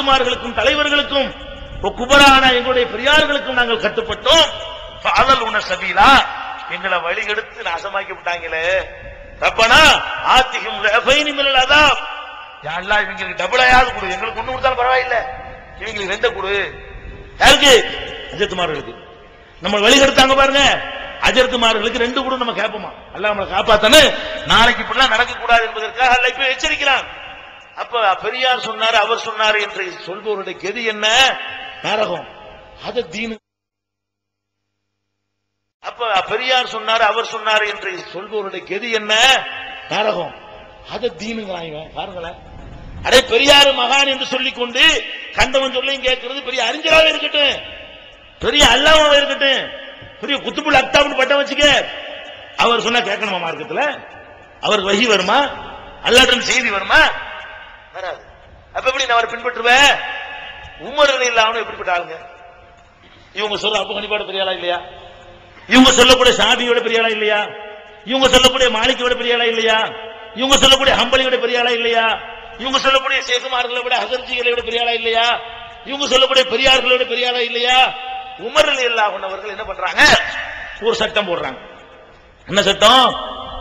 ஜமாத்துமார்களுக்கும் தலைவர்களுக்கும் குபரான எங்களுடைய பெரியார்களுக்கும் நாங்கள் கட்டுப்பட்டோம். அதல் உண சபீலா எங்களை வழி எடுத்து நாசமாக்கி விட்டாங்களே. ரப்பனா ஆத்திகம் ரஃபைனி மினல் அதாப். யா அல்லாஹ் இவங்களுக்கு டபுளாயாவது கொடு. எங்களுக்கு ஒண்ணு கொடுத்தாலும் பரவாயில்ல. இவங்களுக்கு ரெண்ட கொடு. யாருக்கு? அஜத்துமார்களுக்கு நம்ம வழி எடுத்தாங்க பாருங்க. அஜர்த்துமார்களுக்கு ரெண்டு கூட நம்ம கேட்போமா? அல்லாஹ் நம்மளை காப்பாத்தனு நாளைக்கு இப்படிலாம் நடக்க கூடாது என்பதற்காக அல்லாஹ் இப்ப எச்சரிக்கிறான். அப்ப பெரியார் சொன்னார் அவர் சொன்னார் என்று சொல்பவருடைய கெதி என்ன? நரகம். அது தீனு. அப்ப பெரியார் சொன்னார் அவர் சொன்னார் என்று சொல்பவருடைய கெதி என்ன? நரகம். அது தீனுங்களா இவன் பாருங்களேன் அடே பெரியார் மகான் என்று சொல்லிக் கொண்டு கண்டவன் சொல்லியும் கேட்கிறது பெரிய அறிஞராக இருக்கட்டும். பெரிய அல்லாம இருக்கட்டும். பெரிய குத்துப்புள் அக்தாப்னு பட்டம் வச்சுக்க. அவர் சொன்னா கேட்கணுமா மார்க்கத்துல? அவர் வகி வருமா? அல்லாட்டன் செய்தி வருமா? வராது. அப்ப எப்படி நான் அவரை பின்பற்றுவேன்? உமர் இல்லாமல் எப்படிப்பட்ட ஆளுங்க இவங்க சொல்ற அப்பு கணிப்பாட பெரிய ஆளா இல்லையா? இவங்க சொல்லக்கூடிய சாபியோட பெரிய ஆளா இல்லையா? இவங்க சொல்லக்கூடிய மாலிக்கோட பெரிய ஆளா இல்லையா? இவங்க சொல்லக்கூடிய ஹம்பலியோட பெரிய ஆளா இல்லையா? இவங்க சொல்லக்கூடிய சேகுமார்களை விட அகர்ஜிகளை விட பெரிய ஆளா இல்லையா? இவங்க சொல்லக்கூடிய பெரியார்களோட பெரிய ஆளா இல்லையா? இல்லா அவர்கள் என்ன பண்றாங்க? ஒரு சட்டம் போடுறாங்க. என்ன சட்டம்?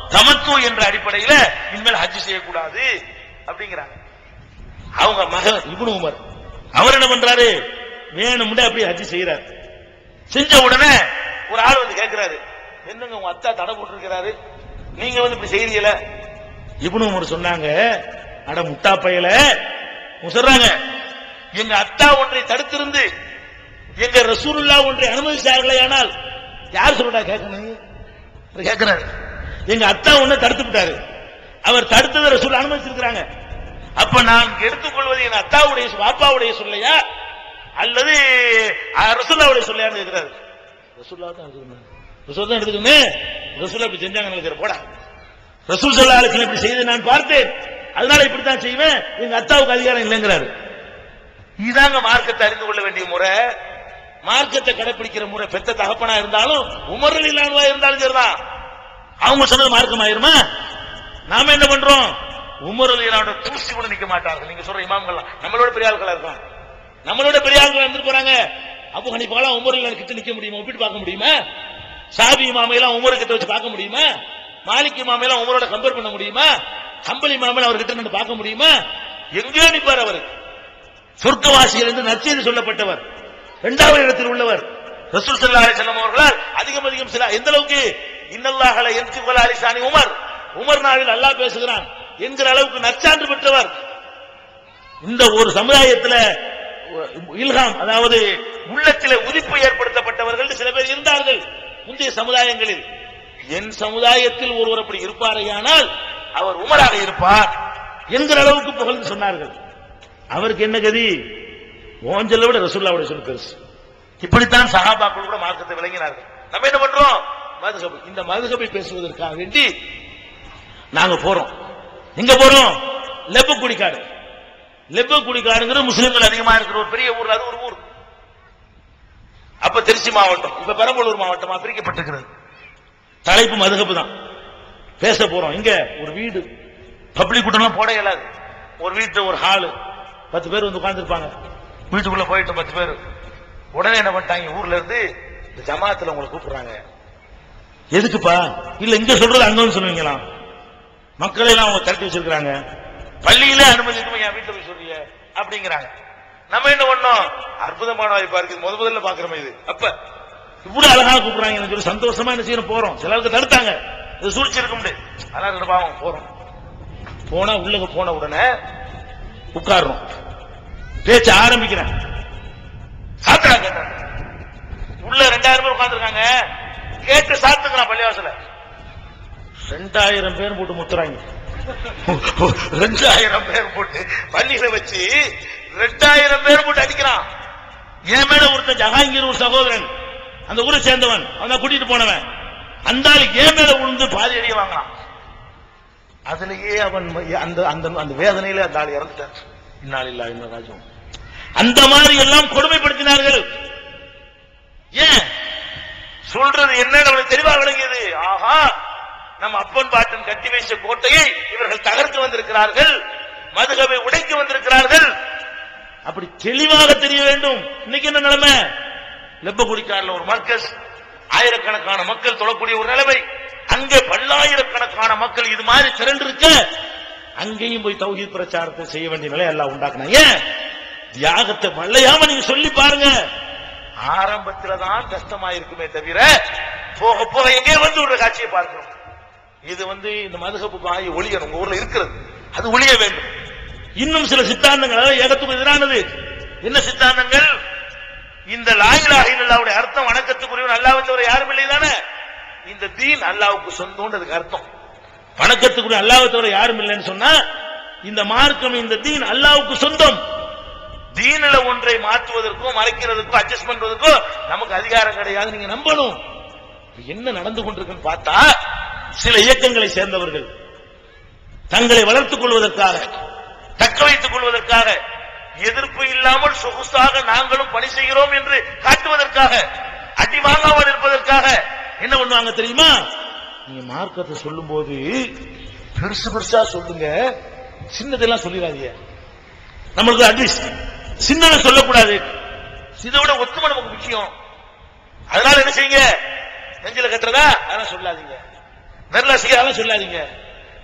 சமத்துவம் என்ற அடிப்படையில இனிமேல் ஹஜ் செய்யக்கூடாது அப்படிங்கிறாங்க. அவங்க மகன் இப்னு உமர். அவர் என்ன பண்றாரு? வேணும்னு அப்படி ஹஜ் செய்யறாரு செஞ்ச உடனே ஒரு ஆள் வந்து கேட்கிறாரு என்னங்க உங்க அத்தா தடை போட்டிருக்கிறாரு? நீங்க வந்து இப்படி செய்றீங்கள? இப்னு உமர் சொன்னாங்க அட முட்டா பயல சொல்றாங்க எங்க அத்தா ஒன்றை தடுத்திருந்து எங்க ரசூலுல்லா ஒன்றை அனுமதிச்சார்களே ஆனால் யார் சொல்றா கேட்கணும் அவர் கேட்கிறாரு எங்க அத்தா ஒன்னு தடுத்து விட்டாரு. அவர் தடுத்ததை ரசூல் அனுமதிச்சிருக்கிறாங்க. அப்ப நான் எடுத்துக்கொள்வது என் அத்தாவுடைய பாப்பாவுடைய சொல்லையா? அல்லது ரசுல்லாவுடைய சொல்லையான்னு இருக்கிறாரு ரசுல்லா தான் எடுத்துக்கணும் ரசூல் தான் எடுத்துக்கணும் ரசூல் இப்படி செஞ்சாங்க நினைக்கிற போடா. ரசூல் சொல்லா அலிஸ்லாம் இப்படி செய்து நான் பார்த்தேன். அதனால இப்படித்தான் செய்வேன். எங்க அத்தாவுக்கு அதிகாரம் இல்லைங்கிறாரு. இதாங்க மார்க்கத்தை அறிந்து கொள்ள வேண்டிய முறை. மார்க்கத்தை கடைபிடிக்கிற முறை. பெத்த தகப்பனா இருந்தாலும் உமரில் இல்லாம இருந்தாலும் சரிதான். அவங்க சொன்னது மார்க்கம் ஆயிருமா நாம என்ன பண்றோம்? உமரில் இல்லாம தூசி கூட நிக்க மாட்டார்கள். நீங்க சொல்ற இமாம்கள் நம்மளோட பெரிய ஆட்களா இருக்காங்க. நம்மளோட பெரிய ஆட்கள் இருந்து போறாங்க? அபு ஹனிஃபாலாம் உமரில் கிட்ட நிக்க முடியுமா? ஒப்பிட்டு பார்க்க முடியுமா? சாபி மாமையெல்லாம் உமர் கிட்ட வச்சு பார்க்க முடியுமா? மாலிக் மாமையெல்லாம் உமரோட கம்பேர் பண்ண முடியுமா? ஹம்பலி இமாமையில அவர்கிட்ட நின்று பார்க்க முடியுமா? எங்கேயோ நிற்பார் அவர். சொர்க்கவாசியில் என்று நற்செய்தி சொல்லப்பட்டவர். இரண்டாவது இடத்தில் உள்ளவர். ரசூல் ஸல்லல்லாஹு அலைஹி அவர்களால் அதிகம் அதிகம் சில எந்த அளவுக்கு இன்னல்லாஹல என்தி வல அலிசானி உமர். உமர் நாவில் அல்லாஹ் பேசுகிறான். என்கிற அளவுக்கு நற்சான்று பெற்றவர். இந்த ஒரு சமுதாயத்துல இல்ஹாம் அதாவது உள்ளத்தில் உதிப்பு ஏற்படுத்தப்பட்டவர்கள் சில பேர் இருந்தார்கள் முந்தைய சமுதாயங்களில். என் சமுதாயத்தில் ஒருவர் அப்படி இருப்பாரையானால் அவர் உமராக இருப்பார் என்கிற அளவுக்கு புகழ்ந்து சொன்னார்கள். அவருக்கு என்ன கதி? ஓஞ்சலை விட ரசூல்லாவுடைய சொல் பெருசு. இப்படித்தான் சகாபாக்கள் கூட மார்க்கத்தை விளங்கினார்கள். நம்ம என்ன பண்றோம்? மதுசபை இந்த மதுசபை பேசுவதற்காக வேண்டி நாங்க போறோம். எங்க போறோம்? லெப்பு குடிக்காடு லெப்பு குடிக்காடுங்கிற முஸ்லிம்கள் அதிகமா இருக்கிற ஒரு பெரிய ஊர் அது ஒரு ஊர். அப்ப திருச்சி மாவட்டம் இப்ப பெரம்பலூர் மாவட்டமா பிரிக்கப்பட்டிருக்கிறது தலைப்பு மதுகப்பு தான். பேச போறோம். இங்க ஒரு வீடு. பப்ளிக் கூட்டம்லாம் போட இயலாது. ஒரு வீட்டு ஒரு ஹாலு பத்து பேர் வந்து உட்கார்ந்துருப்பாங்க. வீட்டுக்குள்ள போயிட்டு பத்து பேர். உடனே என்ன பண்ணிட்டாங்க? ஊர்ல இருந்து இந்த ஜமாத்துல உங்களை கூப்பிடுறாங்க. எதுக்குப்பா? இல்ல இங்க சொல்றது அங்க வந்து சொல்லுவீங்களாம் மக்களை எல்லாம் அவங்க திரட்டி வச்சிருக்கிறாங்க. பள்ளியில அனுமதி என் வீட்டுல போய் சொல்றீங்க அப்படிங்கிறாங்க. நம்ம என்ன பண்ணோம்? அற்புதமான வாய்ப்பா இருக்கு. முத முதல்ல பாக்குறோம் இது. அப்ப இவ்வளவு அழகா கூப்பிடுறாங்க. சொல்லி சந்தோஷமா என்ன செய்யணும்? போறோம். சிலருக்கு தடுத்தாங்க. இது சூழ்ச்சி இருக்க முடியாது அதனால பாவம் போறோம். போனா உள்ளக போன உடனே உட்கார்றோம். பேச்ச ஆரம்பிக்கிறேன். சாத்துறாங்க கேட்டாங்க உள்ள ரெண்டாயிரம் பேர் உட்காந்துருக்காங்க கேட்டு சாத்துக்கிறான் பள்ளிவாசல. ரெண்டாயிரம் பேர் போட்டு முத்துறாங்க. ரெண்டாயிரம் பேர் போட்டு பள்ளியில வச்சு ரெண்டாயிரம் பேர் போட்டு அடிக்கிறான். என் மேல ஒருத்தன் ஜஹாங்கீர் ஒரு சகோதரன். அந்த ஊரை சேர்ந்தவன். அவன் கூட்டிட்டு போனவன். அந்த ஆளு என் மேல விழுந்து பாதி அடிய வாங்கினான் அதுலயே அவன் அந்த அந்த அந்த வேதனையில அந்த ஆள் இறந்துட்டான் இன்னால் இல்லா ராஜும் அந்த மாதிரி எல்லாம் கொடுமைப்படுத்தினார்கள். ஏன்? சொல்றது என்ன அவனுக்கு தெளிவா விளங்கியது. ஆஹா! நம்ம அப்பன் பாட்டன் கட்டி வைச்ச கோட்டையை இவர்கள் தகர்த்து வந்திருக்கிறார்கள். மதுகவை உடைக்க வந்திருக்கிறார்கள். அப்படி தெளிவாக தெரிய வேண்டும். இன்னைக்கு என்ன நிலைமை? லெப்பகுடிக்காரில் ஒரு மர்க்கஸ் ஆயிரக்கணக்கான மக்கள் தொழக்கூடிய ஒரு நிலைமை. அங்கே பல்லாயிரக்கணக்கான மக்கள் இது மாதிரி திரண்டு இருக்க அங்கேயும் போய் தௌஹி பிரச்சாரத்தை செய்ய வேண்டிய நிலை எல்லாம் உண்டாக்குனாங்க. ஏன்? தியாகத்தை மல்லையாம நீங்க சொல்லி பாருங்க. ஆரம்பத்துல தான் கஷ்டமா இருக்குமே தவிர போக போக எங்கே வந்து விடுற காட்சியை பார்க்கிறோம். இது வந்து இந்த மதுகப்பு பாய் ஒளியணும் உங்க ஊர்ல இருக்கிறது. அது ஒளிய வேண்டும். இன்னும் சில சித்தாந்தங்கள் அதாவது ஏகத்துக்கு எதிரானது. என்ன சித்தாந்தங்கள்? இந்த லாயிலாக இல்லாவுடைய அர்த்தம் வணக்கத்துக்குரியவன் அல்லாஹ் தவிர யாரும் இல்லை தானே? இந்த தீன் அல்லாவுக்கு சொந்தம்ன்றதுக்கு அர்த்தம். வணக்கத்துக்குரிய அல்லாஹ் தவிர யாரும் இல்லைன்னு சொன்னா இந்த மார்க்கம் இந்த தீன் அல்லாவுக்கு சொந்தம். தீனில ஒன்றை மாற்றுவதற்கும் மறைக்கிறதுக்கும் அட்ஜஸ்ட் பண்றதுக்கும் நமக்கு அதிகாரம் கிடையாது. நீங்க நம்பணும். என்ன நடந்து கொண்டிருக்குன்னு பார்த்தா சில இயக்கங்களை சேர்ந்தவர்கள் தங்களை வளர்த்துக் கொள்வதற்காக தக்க வைத்துக் கொள்வதற்காக எதிர்ப்பு இல்லாமல் சொகுசாக நாங்களும் பணி செய்கிறோம் என்று காட்டுவதற்காக அடி வாங்காமல் இருப்பதற்காக என்ன பண்ணுவாங்க தெரியுமா? நீங்க மார்க்கத்தை சொல்லும் போது பெருசு பெருசா சொல்லுங்க. சின்னதெல்லாம் சொல்லிடாதீங்க. நம்மளுக்கு அட்வைஸ் சின்னதை சொல்லக்கூடாது. இதை விட ஒத்துமை நமக்கு முக்கியம். அதனால என்ன செய்யுங்க? நெஞ்சில கட்டுறதா? அதெல்லாம் சொல்லாதீங்க. நெர்லாசிக்க சொல்லாதீங்க.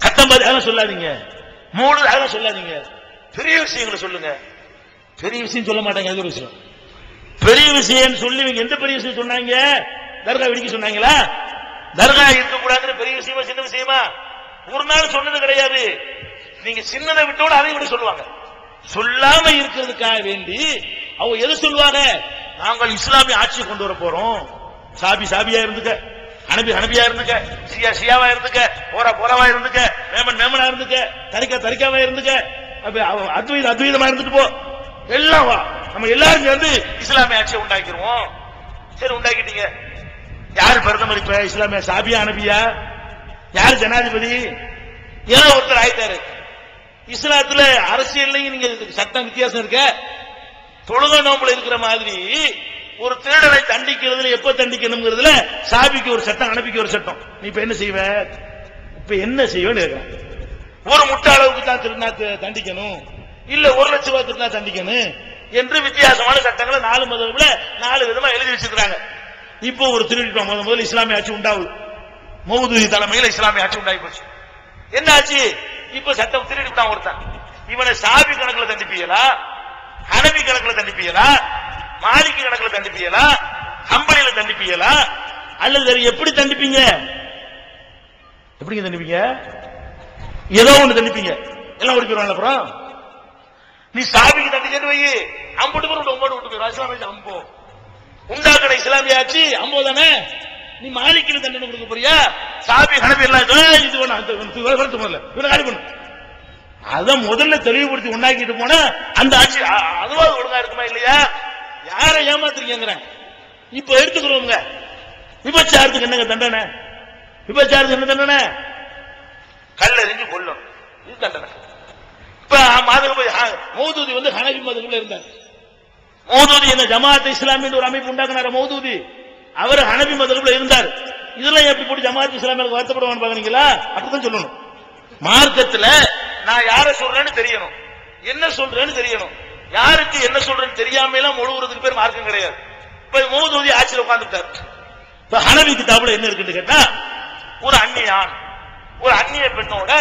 கட்டம்பாதி சொல்லாதீங்க. மூணு சொல்லாதீங்க. பெரிய விஷயங்களை சொல்லுங்க. பெரிய விஷயம் சொல்ல மாட்டாங்க அது ஒரு விஷயம். பெரிய விஷயம் சொல்லி இவங்க எந்த பெரிய விஷயம் சொன்னாங்க? தர்கா வெடிக்க சொன்னாங்களா? தர்கா இருக்கக்கூடாதுன்னு பெரிய விஷயமா சின்ன விஷயமா? ஒரு நாள் சொன்னது கிடையாது. நீங்க சின்னதை விட்டோட அதை விட சொல்லுவாங்க. சொல்லாம இருக்கிறதுக்காக வேண்டி அவங்க எது சொல்லுவாங்க? நாங்கள் இஸ்லாமிய ஆட்சி கொண்டு வர போறோம். சாபி சாபியா இருந்துக்க. அனபி அனுபியா இருந்துக்க? சியா சியாவா இருந்துக்க? போரா போராவா இருந்துக்க? மேமன் மேமனா இருந்துக்க? தரிக்கா தரிக்காவா இருந்துக்க? அவ- அத்வைத அத்வைதமா இருந்துட்டு போ. எல்லாம் வா. நம்ம எல்லாரும் சேர்ந்து இஸ்லாமிய ஆட்சியை உண்டாக்கிடுவோம் சரி உண்டாக்கிட்டீங்க. யார் பிரதமர் இப்ப இஸ்லாமிய சாபியா அனுப்பியா? யார் ஜனாதிபதி? ஏதோ ஒருத்தர் ஆயிட்டாரு. இஸ்லாத்துல அரசியல்லையும் நீங்க சட்டம் வித்தியாசம் இருக்க. தொழுக நோம்புல இருக்கிற மாதிரி ஒரு திருடனை தண்டிக்கிறதுல எப்ப தண்டிக்கணுங்கிறதுல சாபிக்கு ஒரு சட்டம் அனுப்பிக்கு ஒரு சட்டம். நீ இப்ப என்ன செய்வ? இப்ப என்ன செய்வேன்னு ஒரு முட்டை அளவுக்கு தான் திருநா தண்டிக்கணும். இல்ல ஒரு லட்சம் ரூபாய் திருநா தண்டிக்கணும் என்று வித்தியாசமான சட்டங்களை நாலு மதத்துல நாலு விதமா எழுதி வச்சிருக்கிறாங்க. இப்போ ஒரு திருவிழா முதல் முதல் இஸ்லாமிய ஆட்சி உண்டாகுது மௌதூதி தலைமையில் இஸ்லாமிய ஆட்சி உண்டாகி போச்சு. என்ன ஆச்சு? இப்ப சட்டம் திருடிட்டான் ஒருத்தன். இவனை சாபி கணக்குல தண்டிப்பீங்களா? ஹனபி கணக்குல தண்டிப்பீங்களா? மாலிக்கு கணக்குல தண்டிப்பீங்களா? கம்பெனியில தண்டிப்பீங்களா? அல்லது வேற எப்படி தண்டிப்பீங்க? எப்படிங்க தண்டிப்பீங்க? ஏதோ ஒண்ணு தண்டிப்பீங்க. எல்லாம் ஓடி போயிருவாங்க அப்புறம்? நீ சாபிக்கு தண்டிச்சேன்னு வை. அம்பது பேர் ஒன்பது விட்டு போயிடும் இஸ்லாமிய அம்போ உண்டாக்கட இஸ்லாமிய ஆட்சி அம்போ தானே? நீ மாலிக்கில் தண்டனை கொடுக்க போறியா? சாபி கணக்கு எல்லாம் இது வேணாம் முதல்ல இவனை காலி பண்ணு. முதல்ல தெளிவுபடுத்தி உண்டாக்கிட்டு போனா அந்த ஆட்சி அ- ஒழுங்கா இருக்குமா இல்லையா? யாரை ஏமாத்துறீங்கிறேன் இப்ப எடுத்துக்கிறோங்க விபச்சாரத்துக்கு என்னங்க தண்டனை? விபச்சாரத்துக்கு என்ன தண்டனை? கல்லறிஞ்சு கொல்லும். இது தண்டனை. இப்ப மாதகம் மௌதூதி வந்து ஹனபி மதகுல இருந்தார். மௌதூதி என்ன ஜமாத் இஸ்லாமி ஒரு அமைப்பு உண்டாக்குனார மௌதூதி? அவர் ஹனபி மதகுல இருந்தார். இதெல்லாம் எப்படி போட்டு ஜமாத் இஸ்லாமிய வருத்தப்படுவான்னு பாக்குறீங்களா? அப்படிதான் சொல்லணும். மார்க்கத்துல நான் யார சொல்றேன்னு தெரியணும். என்ன சொல்றேன்னு தெரியணும். யாருக்கு என்ன சொல்றேன்னு தெரியாம எல்லாம் பேர் மார்க்கம் கிடையாது. இப்ப மௌதூதி ஆட்சியில் உட்கார்ந்துட்டார். இப்ப ஹனவி கிதாபுல என்ன இருக்குன்னு கேட்டா ஒரு அந்நியான் ஒரு அந்நிய பெண்ணோட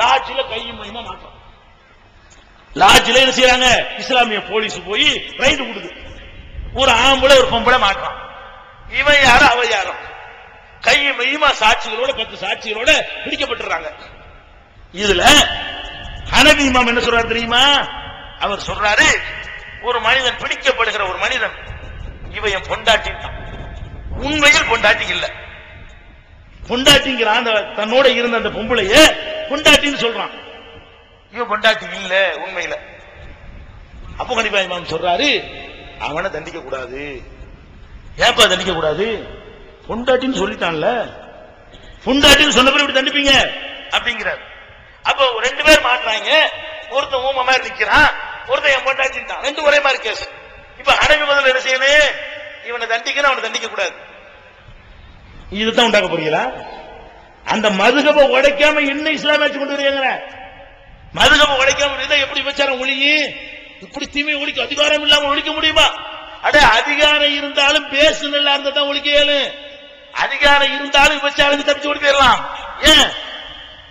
லாட்ஜில கையும் மையமா மாற்றம். லாட்ஜில என்ன செய்யறாங்க இஸ்லாமிய போலீஸ் போய் ரைடு கொடுக்குது ஒரு ஆம்பளை ஒரு பொம்பளை மாட்டான் இவன் யாரும் அவ யாரும் கை மையமா சாட்சிகளோட பத்து சாட்சிகளோட பிடிக்கப்பட்டுறாங்க. இதுல ஹனவி இமாம் என்ன சொல்றாரு தெரியுமா? அவர் சொல்றாரு ஒரு மனிதன் பிடிக்கப்படுகிற ஒரு மனிதன் இவன் என் பொண்டாட்டின்ட்டான் உண்மையில் பொண்டாட்டி இல்ல. பொண்டாட்டிங்கிற அந்த தன்னோட இருந்த அந்த பொம்பளைய பொண்டாட்டின்னு சொல்றான். இவன் பொண்டாட்டி இல்ல உண்மையில. அப்போ கண்டிப்பா இமாம் சொல்றாரு அவனை தண்டிக்க கூடாது. ஏப்பா தண்டிக்க கூடாது? பொண்டாட்டின்னு சொல்லிட்டான்ல. பொண்டாட்டின்னு சொன்ன பிறகு இப்படி தண்டிப்பீங்க? அப்படிங்கிறார். அப்போ ரெண்டு பேர் மாட்டுறாங்க. ஒருத்தன் ஊம மாதிரி நிக்கிறான். ஒருத்தன் என் பொண்டாட்டின்ட்டான் ரெண்டு ஒரே மாதிரி கேஸ் இப்ப அடங்கு முதல்ல என்ன செய்யணும்? இவனை தண்டிக்கணும் அவனை தண்டிக்க கூடாது. இதுதான் உண்டாக்க போறீங்களா? அந்த மதுகப உடைக்காம இன்னும் இஸ்லாமிய ஆட்சி கொண்டு வரீங்க மதுகப உடைக்காம இருந்தா எப்படி வச்சாரம் ஒழியும் இப்படி தீமை ஒழிக்க அதிகாரம் இல்லாம ஒழிக்க முடியுமா? அட அதிகாரம் இருந்தாலும் பேசு நல்லா இருந்தா தான் ஒழிக்க இயலும். அதிகாரம் இருந்தாலும் விபச்சாரம் தப்பிச்சு ஓடி போயிடலாம் ஏன்?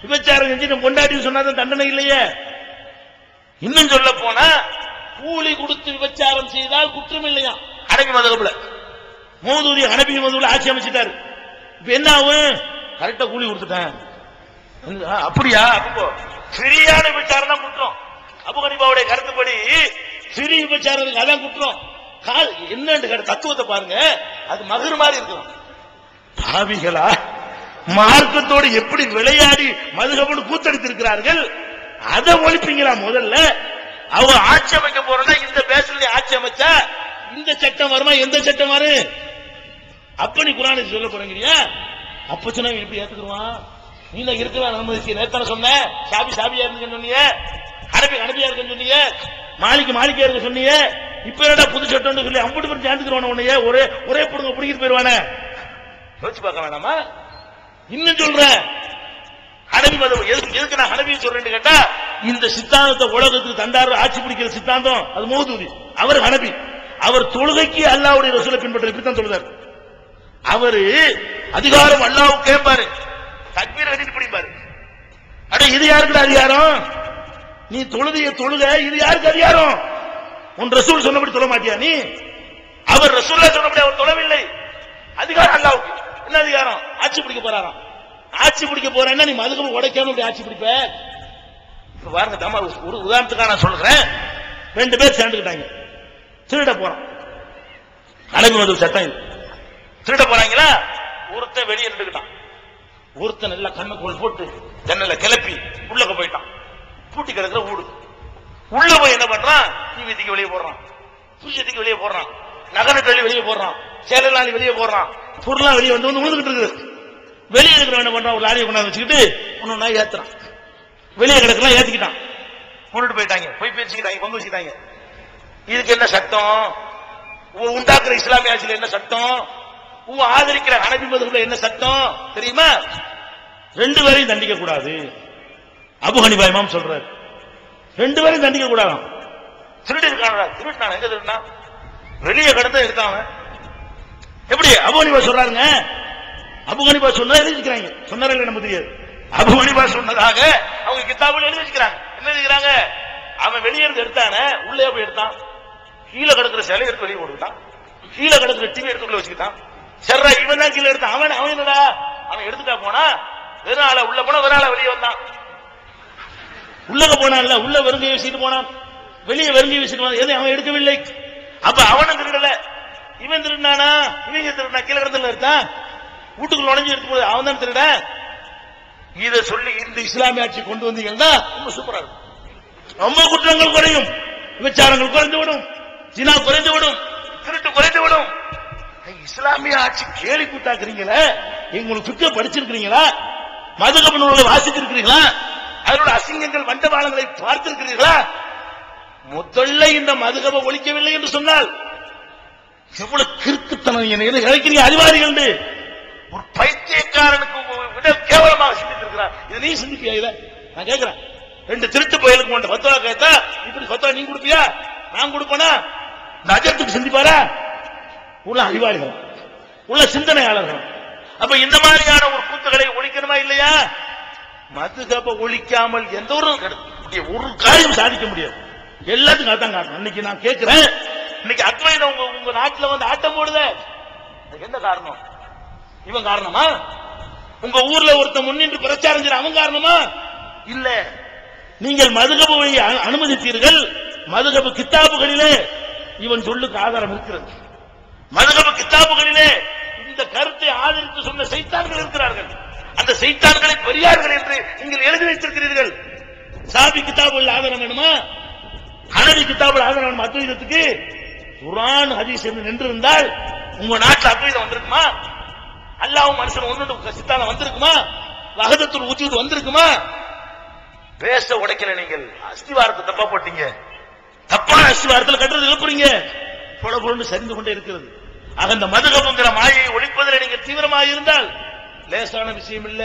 விபச்சாரம் செஞ்சு நம்ம கொண்டாடி தண்டனை இல்லையே. இன்னும் சொல்ல போனா கூலி கொடுத்து விபச்சாரம் செய்தால் குற்றம் இல்லையா? அடங்கி மதகுல. மோதூதி அனபி மதுல ஆட்சி அமைச்சிட்டாரு. இப்ப என்ன ஆகும்? கரெக்டா கூலி கொடுத்துட்டேன். அப்படியா? அப்போ சிறியான விபச்சாரம் தான் குற்றம். அபு ஹனீஃபாவுடைய கருத்துப்படி சிறிய விபச்சாரத்துக்கு அதான் குற்றம். கால் என்னன்னு கேட்ட தத்துவத்தை பாருங்க. அது மகர் மாதிரி இருக்கும். பாவிகளா மார்க்கத்தோடு எப்படி விளையாடி மதுகபோடு கூத்தடித்திருக்கிறார்கள்? அதை ஒழிப்பீங்களா முதல்ல? அவங்க ஆட்சி அமைக்க போறோம்னா இந்த பேசுறதை ஆட்சி அமைச்சா இந்த சட்டம் வருமா எந்த சட்டம் வரும் அப்ப நீ குரானை சொல்ல போறீங்கயா அப்ப சொன்னா எப்படி ஏத்துக்குவான் நீ தான் இருக்கிறான் அனுமதிச்சு நேத்தான சொன்ன. சாபி சாபியா இருக்குன்னு சொன்னீங்க அரபி அரபியா இருக்குன்னு சொன்னீங்க மாளிகை மாளிகையா இருக்கு சொன்னீங்க இப்ப என்னடா புது சட்டம்னு சொல்லி அம்புட்டு பேர் சேர்ந்துக்கிறவன உன்னைய? ஒரே ஒரே பிடுங்க பிடிக்கிட்டு போயிருவானே. யோசிச்சு பார்க்க வேணாமா இன்னும் சொல்றேன். அனவி மதம் எதுக்கு எதுக்கு நான் ஹனபி சொல்றேன்னு கேட்டா இந்த சித்தாந்தத்தை உலகத்துக்கு தண்டாரு ஆட்சி பிடிக்கிற சித்தாந்தம் அது மோதூதி. அவர் ஹனபி அவர் தொழுகைக்கு அல்லாவுடைய ரசூலை பின்பற்ற இப்படித்தான் சொல்றாரு அவரு அதிகாரம் அல்லாவும் கேட்பாரு. தக்மீர் கட்டிட்டு பிடிப்பாரு. அட இது யாருக்கு அதிகாரம்? நீ தொழுதிய தொழுக இது யாருக்கு அதிகாரம்? உன் ரசூல் சொன்னபடி தொழ மாட்டியா நீ? அவர் ரசூல்லா சொன்னபடி அவர் தொழவில்லை. அதிகாரம் அல்லாவுக்கு. என்ன அதிகாரம்? ஆட்சி பிடிக்க போறாராம். ஆட்சி பிடிக்க போறேன்னா நீ மதுக்கு உடைக்காம இப்படி ஆட்சி பிடிப்ப. பாருங்க தம்மா ஒரு உதாரணத்துக்காக நான் சொல்றேன். ரெண்டு பேர் சேர்ந்துக்கிட்டாங்க. திருட போறோம். அழகு மது சட்டம் திருட போறாங்களா? ஒருத்தன் வெளியே நின்றுக்கிட்டான். ஒருத்தன் நல்லா கண்ணுக்குள் போட்டு ஜன்னல கிளப்பி உள்ளக்க போயிட்டான். பூட்டி கிடக்குற வீடு உள்ள போய் என்ன பண்றான்? டிவி வெளியே போடுறான். பூஜ்ஜத்துக்கு வெளியே போடுறான். நகர வெளியே போடுறான். சேலலாளி வெளியே போடுறான். பொருளாம் வெளியே வந்து வந்து விழுந்துகிட்டு இருக்குது. வெளியே இருக்கிறவன் என்ன பண்றான்? ஒரு லாரியை கொண்டாந்து வச்சுக்கிட்டு ஒன்னொன்னா ஏத்துறான். வெளியே கிடக்கலாம் ஏத்திக்கிட்டான். கொண்டுட்டு போயிட்டாங்க. போய் பேசிக்கிட்டாங்க கொண்டு வச்சுக்கிட்டாங்க. இதுக்கு என்ன சட்டம்? உன் உண்டாக்குற இஸ்லாமிய ஆட்சியில் என்ன சட்டம்? உன் ஆதரிக்கிற அனபி மதுக்குள்ள என்ன சட்டம்? தெரியுமா? ரெண்டு பேரையும் தண்டிக்க கூடாது. அபு ஹனிபா இமாம் சொல்றாரு. ரெண்டு பேரையும் தண்டிக்க கூடாதாம் திருடி இருக்கானடா. திருட்டான எங்க திருட்டான் வெளியே கடந்த எடுத்தான் அவன். எப்படி? அபு ஹனிபா சொல்றாருங்க. அபு ஹனிபா சொன்னா எழுதி வச்சுக்கிறாங்க. சொன்னாரா இல்ல நமக்கு தெரியாது அபு சொன்னதாக அவங்க கிதாபுல எழுதி வச்சுக்கிறாங்க. என்ன எழுதிக்கிறாங்க அவன் வெளியிருந்து எடுத்தானே உள்ளே போய் எடுத்தான். கீழே கிடக்குற சிலை எடுத்து வெளியே போட்டுக்கிட்டான். கீழே கிடக்குற டிவி எடுத்துக்குள்ள வச்சுக்கிட்டான். சர்ரா இவன் தான் கீழே எடுத்தான். அவன் அவன் என்னடா? அவன் எடுத்துட்டா போனா வெறும் ஆள உள்ள போனா வெறும் ஆள வெளியே வந்தான். உள்ளக போனான்ல உள்ள வெறுங்கை வச்சுட்டு போனான். வெளியே வெறுங்கை வச்சுட்டு போனான். எதை அவன் எடுக்கவில்லை. அப்ப அவனும் திருடல. இவன் திருடினானா? இவங்க திருடினா? கீழே கிடத்துல எடுத்தான். வீட்டுக்குள்ள நுழைஞ்சு எடுத்து போது அவன் தான் திருட? இதை சொல்லி இந்த இஸ்லாமிய ஆட்சி கொண்டு வந்தீங்கன்னா ரொம்ப சூப்பரா இருக்கும். ரொம்ப குற்றங்கள் குறையும். விபச்சாரங்கள் குறைந்து விடும். ஜினா குறைந்து விடும். திருட்டு குறைந்து விடும். இஸ்லாமிய ஆட்சி கேலி கூட்டாக்குறீங்களே உங்களுக்கு சுற்ற படிச்சிருக்கிறீங்களா? மதுகப நூல்களை வாசித்திருக்கிறீங்களா அதனோட அசிங்கங்கள் வண்டவாளங்களை பார்த்திருக்கிறீர்களா? முதல்ல இந்த மதுகப ஒழிக்கவில்லை என்று சொன்னால் எவ்வளவு கிறுக்குத்தனம் என்ன இழைக்கிறீங்க அறிவாளிகள் ஒரு பைத்தியக்காரனுக்கு விட கேவலமாக சிந்தித்திருக்கிறார். இதை நீ சிந்திப்பியா இத? நான் கேட்கிறேன். ரெண்டு திருட்டு பயலுக்கு கொண்ட சத்துவா கேட்டா இப்படி சத்துவா நீ கொடுப்பியா? நான் கொடுப்பனா? இந்த அஜத்துக்கு சிந்திப்பாரா? உள்ள அறிவாளிகள். உள்ள சிந்தனையாளர்கள். அப்ப இந்த மாதிரியான ஒரு கூத்துக்களை ஒழிக்கணுமா இல்லையா? மதுகப ஒழிக்காமல் எந்த ஒரு ஒரு காரியம் சாதிக்க முடியாது. எல்லாத்துக்கும் அதான் காரணம் இன்னைக்கு நான் கேட்கிறேன். இன்னைக்கு அத்வைதம் உங்க உங்க நாட்டுல வந்து ஆட்டம் போடுதே. என்ன காரணம்? இவன் காரணமா? உங்க ஊர்ல ஒருத்தன் முன்னின்று பிரச்சாரம் செய்ற அவன் காரணமா? இல்ல. நீங்கள் மதுகபுவை அனுமதித்தீர்கள். மதுகபு கித்தாபுகளிலே இவன் சொல்லுக்கு ஆதாரம் இருக்கிறது. மதுகபு கித்தாபுகளிலே இந்த கருத்தை ஆதரித்து சொன்ன செய்தார்கள் இருக்கிறார்கள். அந்த செய்தார்களை பெரியார்கள் என்று நீங்கள் எழுதி வைத்திருக்கிறீர்கள். சாபி கித்தாபுகள் ஆதாரம் வேணுமா? ஹனவி கித்தாபுல் ஆதாரம் வேணுமா அத்வைதத்துக்கு? குரான் ஹதீஸ் என்று நின்றிருந்தால் உங்க நாட்டில் அத்வைதம் வந்திருக்குமா? அல்லாவும் மனுஷன் ஒன்று சித்தானம் வந்திருக்குமா? வகதத்துள் உச்சிட்டு வந்திருக்குமா? பேச உடைக்கல நீங்கள் அஸ்திவாரத்தை தப்பா போட்டீங்க. தப்பான அஸ்திவாரத்தில் கட்டுறது எழுப்புறீங்க பொல பொருண்டு சரிந்து கொண்டே இருக்கிறது. ஆக இந்த மதுகபங்கிற மாயை ஒழிப்பதில் நீங்கள் தீவிரமாக இருந்தால் லேசான விஷயம் இல்ல.